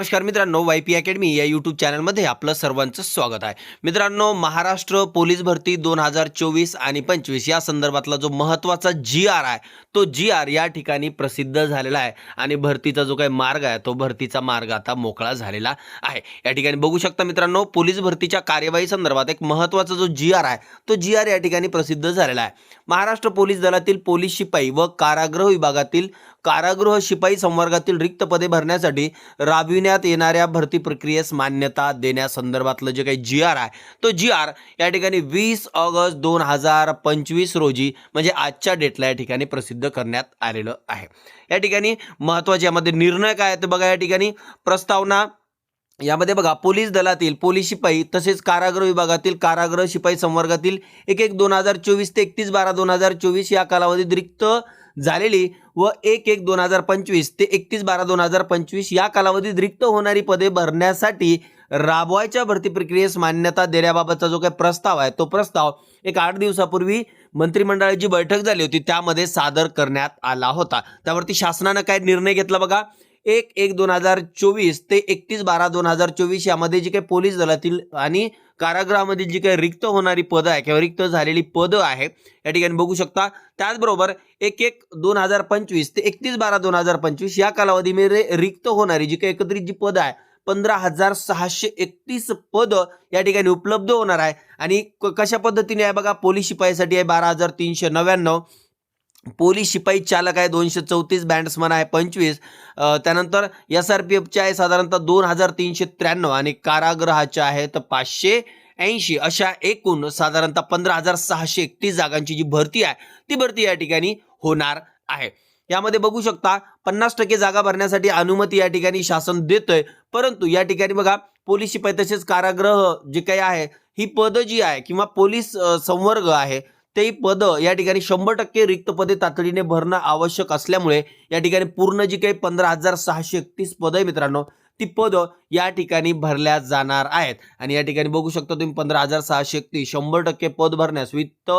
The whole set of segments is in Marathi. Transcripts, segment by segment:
नमस्कार मित्रांनो वाय पी अकॅडमी या यूट्यूब चॅनलमध्ये आपलं सर्वांचं स्वागत आहे. मित्रांनो महाराष्ट्र पोलीस भरती दोन हजार चोवीस आणि पंचवीस या संदर्भातला जो महत्त्वाचा जी आर आहे तो जी आर या ठिकाणी प्रसिद्ध झालेला आहे आणि भरतीचा जो काही मार्ग आहे तो भरतीचा मार्ग आता मोकळा झालेला आहे. या ठिकाणी बघू शकता मित्रांनो पोलीस भरतीच्या कार्यवाही संदर्भात एक महत्त्वाचा जो जी आर आहे तो जी आर या ठिकाणी प्रसिद्ध झालेला आहे. महाराष्ट्र पोलीस दलातील पोलीस शिपाई व कारागृह विभागातील कारागृह शिपाई संवर्गातील रिक्त पदे भरण्यासाठी राबविण्यात येणाऱ्या भरती प्रक्रियेस मान्यता देण्यासंदर्भातलं जे काही जी आर आहे तो जी आर या ठिकाणी वीस ऑगस्ट दोन हजार पंचवीस रोजी म्हणजे आजच्या डेटला या ठिकाणी प्रसिद्ध करण्यात आलेलं आहे. या ठिकाणी महत्त्वाचे यामध्ये निर्णय काय आहे ते बघा. या ठिकाणी प्रस्तावना यामध्ये बघा पोलीस दलातील पोलीस शिपाई तसेच कारागृह विभागातील कारागृह शिपाई संवर्गातील एक एक दोन हजार चोवीस ते एकतीस बारा दोन हजार चोवीस या कालावधीत रिक्त झालेली व एक एक दोन हजार पंचवीस ते एकतीस बारा दोन हजार पंचवीस या कालावधीत रिक्त होणारी पदे भरण्यासाठी राबवायच्या भरती प्रक्रियेस मान्यता देण्याबाबतचा जो काही प्रस्ताव आहे तो प्रस्ताव एक आठ दिवसापूर्वी मंत्रिमंडळाची बैठक झाली होती त्यामध्ये सादर करण्यात आला होता. त्यावरती शासनानं काय निर्णय घेतला बघा एक एक दोन हजार चोवीस ते एकतीस बारा दोन हजार चोवीस यामध्ये जी काही पोलीस दलातील आणि कारागृहामधील जी काही रिक्त होणारी पदं आहे किंवा रिक्त झालेली पदं आहे या ठिकाणी बघू शकता. त्याचबरोबर एक एक दोन हजार पंचवीस ते एकतीस बारा दोन हजार पंचवीस या कालावधीमध्ये रिक्त होणारी जी काही एकत्रित जी पदं आहे पंधरा हजार सहाशे एकतीस पदं या ठिकाणी उपलब्ध होणार आहे. आणि क- कशा पद्धतीने आहे बघा पोलीस शिपाईसाठी आहे बारा हजार तीनशे नव्याण्णव पोलीस शिपाई चालक आहे दोनशे चौतीस बँड्समन आहे पंचवीस. त्यानंतर एस आर पी एफचे आहे साधारणतः दोन हजार तीनशे त्र्याण्णव आणि कारागृहाच्या आहेत पाचशे ऐंशी. अशा एकूण साधारणतः पंधरा हजार सहाशे एकतीस जागांची जी भरती आहे ती भरती या ठिकाणी होणार आहे. यामध्ये बघू शकता पन्नास टक्के जागा भरण्यासाठी अनुमती या ठिकाणी शासन देतंय परंतु या ठिकाणी बघा पोलीस शिपाई तसेच कारागृह जे काही आहे ही पदं जी आहे किंवा पोलीस संवर्ग आहे ते पदं या ठिकाणी शंभर टक्के रिक्त पदे तातडीने भरणं आवश्यक असल्यामुळे या ठिकाणी पूर्ण जी काही पंधरा हजार सहाशे एकतीस पदं आहे मित्रांनो ती पदं या ठिकाणी भरल्या जाणार आहेत. आणि या ठिकाणी बघू शकता तुम्ही पंधरा हजार सहाशे एकतीस शंभर टक्के पद भरण्यास वित्त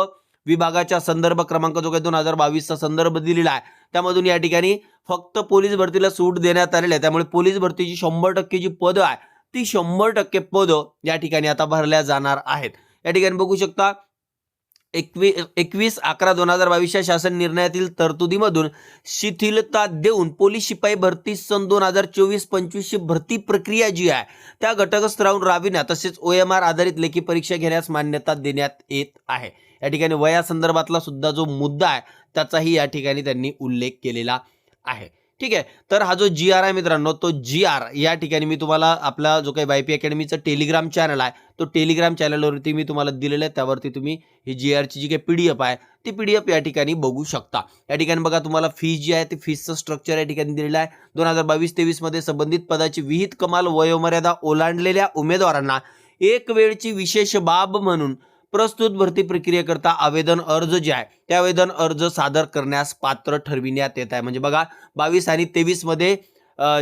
विभागाच्या संदर्भ क्रमांक जो काही दोन हजार बावीसचा संदर्भ दिलेला आहे त्यामधून या ठिकाणी फक्त पोलीस भरतीला सूट देण्यात आलेली आहे. त्यामुळे पोलीस भरतीची शंभर टक्के जी पदं आहे ती शंभर टक्के पदं या ठिकाणी आता भरल्या जाणार आहेत. या ठिकाणी बघू शकता एकवी एकवीस अकरा दोन हजार बावीसच्या शासन निर्णयातील तरतुदीमधून शिथिलता देऊन पोलीस शिपाई भरती सन दोन हजार चोवीस पंचवीसची भरती प्रक्रिया जी आहे त्या घटकस्तरावरून राबविण्यात तसेच ओ एम आर आधारित लेखी परीक्षा घेण्यास मान्यता देण्यात येत आहे. या ठिकाणी वयासंदर्भातला सुद्धा जो मुद्दा आहे त्याचाही या ठिकाणी त्यांनी उल्लेख केलेला आहे. ठीक आहे. तर हा जो जी आर आहे मित्रांनो तो जी आर या ठिकाणी मी तुम्हाला आपला जो काही वाय पी अकॅडमीचं टेलिग्राम चॅनल आहे तो टेलिग्राम चॅनलवरती मी तुम्हाला दिलेलं आहे. त्यावरती तुम्ही ही जी आरची जी काही पी डी एफ आहे ती पी डी एफ या ठिकाणी बघू शकता. या ठिकाणी बघा तुम्हाला फीस जी आहे ती फीसचं स्ट्रक्चर या ठिकाणी दिलेलं आहे. दोन हजार बावीस तेवीसमध्ये संबंधित पदाची विहित कमाल वयोमर्यादा ओलांडलेल्या उमेदवारांना एक वेळची विशेष बाब म्हणून प्रस्तुत भरती प्रक्रियेकरता आवेदन अर्ज जे आहे ते आवेदन अर्ज सादर करण्यास पात्र ठरविण्यात येत आहे. म्हणजे बघा बावीस आणि तेवीसमध्ये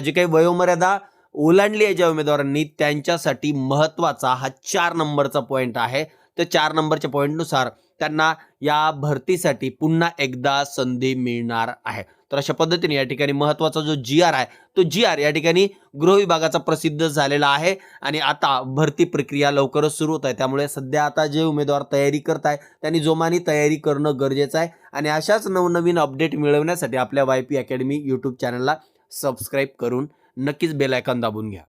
जे काही वयोमर्यादा ओलांडली आहे ज्या उमेदवारांनी त्यांच्यासाठी महत्त्वाचा हा चार नंबरचा पॉईंट आहे. तर चार नंबरच्या पॉईंटनुसार त्यांना या भरतीसाठी पुन्हा एकदा संधी मिळणार आहे. तर अशा पद्धतीने या ठिकाणी महत्त्वाचा जो जी आर आहे तो जी आर या ठिकाणी गृह विभागाचा प्रसिद्ध झालेला आहे. आणि आता भरती प्रक्रिया लवकरच सुरू होत आहे. त्यामुळे सध्या आता जे उमेदवार तयारी करत आहे त्यांनी जोमाने तयारी करणं गरजेचं आहे. आणि अशाच नवनवीन अपडेट मिळवण्यासाठी आपल्या वाय पी अकॅडमी यूट्यूब चॅनलला सबस्क्राईब करून नक्कीच बेल दाबून घ्या.